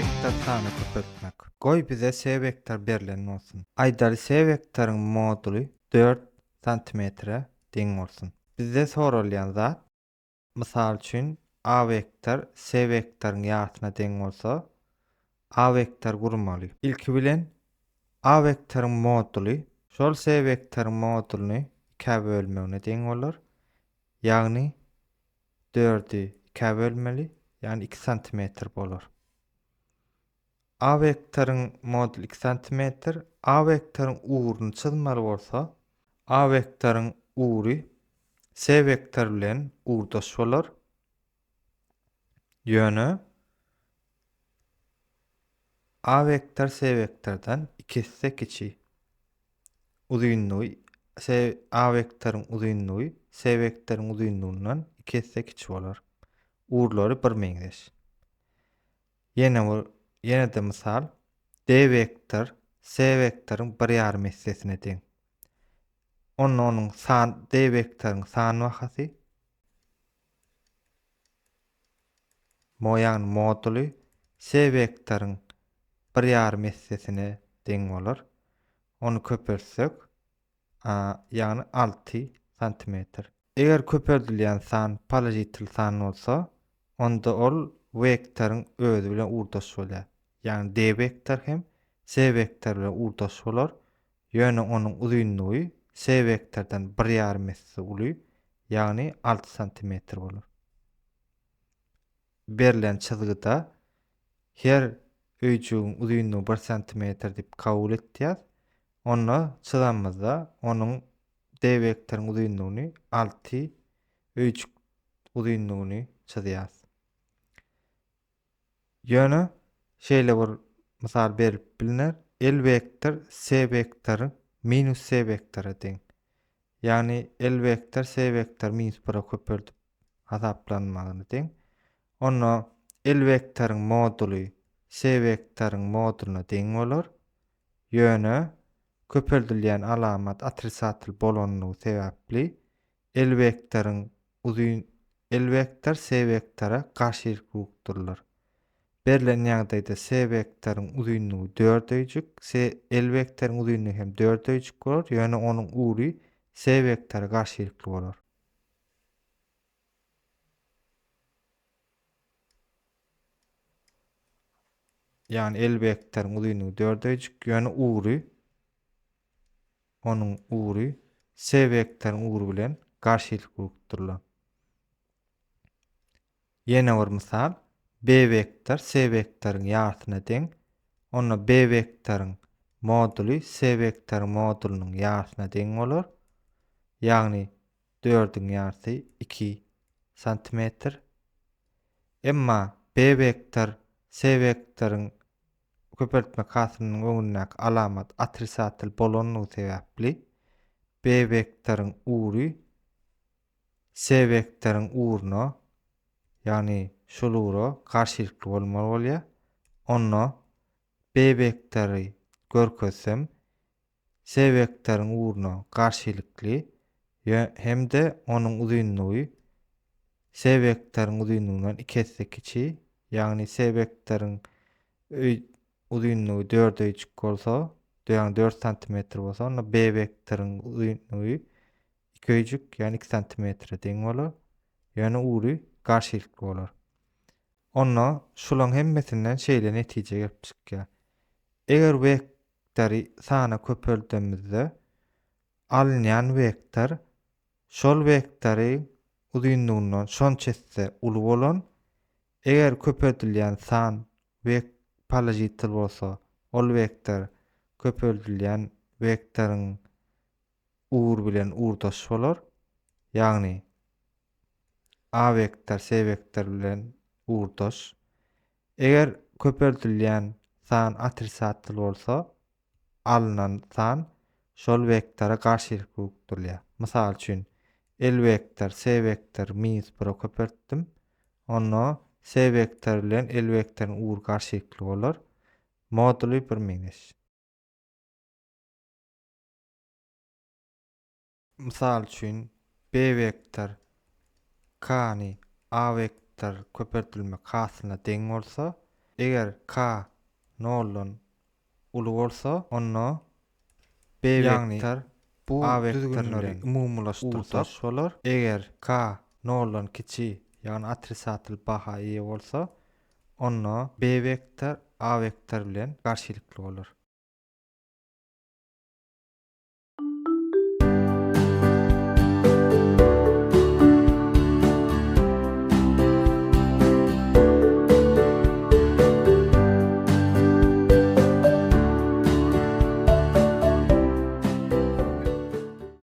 vektor sany köpeltmek. Goý bize S vektor berilen bolsun. Aýdary S vektoryň moduly 4 cm deň bolsun. Bizde soralýan zat mysal üçin A vektor S vektoryň ýatyna deň bolsa A vektor gurmaly. Ilki bilen A vektoryň moduly şol S vektoryň modulyny 2 bölmegine deň bolar. Ýagny 4'ü 2 bölmeli, yani 2 cm bolar. A moduli 2 cm, A vektoryň uğruny çyzmaly bolsa, A vektoryň uğry S vektor bilen uğrdaş bolar. Ýöne A vektor S vektordan 2 hisse kiçi. Uzunluğu A vektoryň uzunluğu S vektoryň uzunluğundan 2 hisse kiçi bolar. Uğurlary bir meňzeş. Ýene bu ýene de mysal D vektor S vektoryň 1,5 hissesine deň. Onu onuň san D vektoryň san wagty moýan moduly S vektoryň 1,5 hissesine deň bolar. Onu köpeltsek, a ýagny 6 cm. Eger köpeldilýän san pozitiv san bolsa, onda ol vektoryň özü bilen uğrdaş bolýar. Ýani D vektor hem S vektor bilen uğrdaş bolar. Ýöne onuň uzunlugy S vektordan 1,5 hisse uly, ýagny 6 cm bolar. Berilen çyzgyda her öýçüň uzunlugy 1 cm diýip kabul etdiýär. Onu çyzamyzda onuň D vektoryň uzunlugyny 6 öýçük uzunlugyny çyzýas. Ýöne şeýle bir mysal berip biliner. L vektor S vektory minus S vektora deň. Ýani L vektor S vektor minus 1-a köpeldip hasaplanmagyny deň. Onu L vektoryň moduly S vektoryň modulyna deň bolar. Ýöne köpeldilýän alamat atrisatyl bolanlygy sebäpli L vektoryň uzun L vektor S vektora garşylyklydurlar. Berilen ýagdaýda S vektoryň uzunlugy 4 öýjük, S L vektoryň uzunlugy hem 4 öýjük bolar, ýöne onuň uly S vektora garşylykly bolar. Ýani L vektoryň uzunlugy 4 öýjük, ýöne uly onuň uly S vektoryň uly bilen garşylyklydurlar. Ýene bir mysal B vektor S vektoryň ýatyna deň. Onda B vektoryň moduly S vektoryň modulynyň ýatyna deň bolar. Ýagny 4-iň ýaty 2 cm. Emma B vektor S vektoryň köpeltme kasynyň öňündäki alamat atrisatyl bolanlygy sebäpli B vektoryň uly S vektoryň uğruna ýani şol ugro garşylykly bolmaly bolýar. Onu B vektory görkezsem S vektoryň uğruna garşylykly hemde onuň uzunlugy S vektoryň uzunlugynyň 2 hisse kiçi, ýagny S vektoryň uzunlugy 4 öýçük bolsa, ýagny 4 cm bolsa, onda B vektoryň uzunlugy 2 öýçük, ýagny 2 cm deň bolar. Ýani uly garşylykly bolar. Onda şolaň hemmesinden şeýle netije gelipjikýär. Eger vektory sana köpeldimizde alynýan vektor şol vektory uzunlugynyň şonçesse uly bolan, eger köpeldilýän san vek pozitiv bolsa, ol vektor köpeldilýän vektoryň ugur bilen uğurdaş bolar. Ýagny A vektor S vektor bilen uğurdaş. Eger köpertilýän san atrsatly bolsa, alnan san şol vektora garşylyk bölükdirler. Mysal üçin L vektor, S vektor minus 1 köpertdim. Onu S vektor bilen L vektorin uğur garşykligi bolar. Moduly 1 minus. Mysal üçin B vektor K ni, A vektor adetler köpertilme kasyna deň bolsa, eger k nolun uly bolsa, onda b ýagny bu a düzgünleri umumlaşdyrsak bolar. Eger k nolun kiçi ýagny atrisatyl baha ýe bolsa, onda b vektor a vektor bilen garşylykly bolar.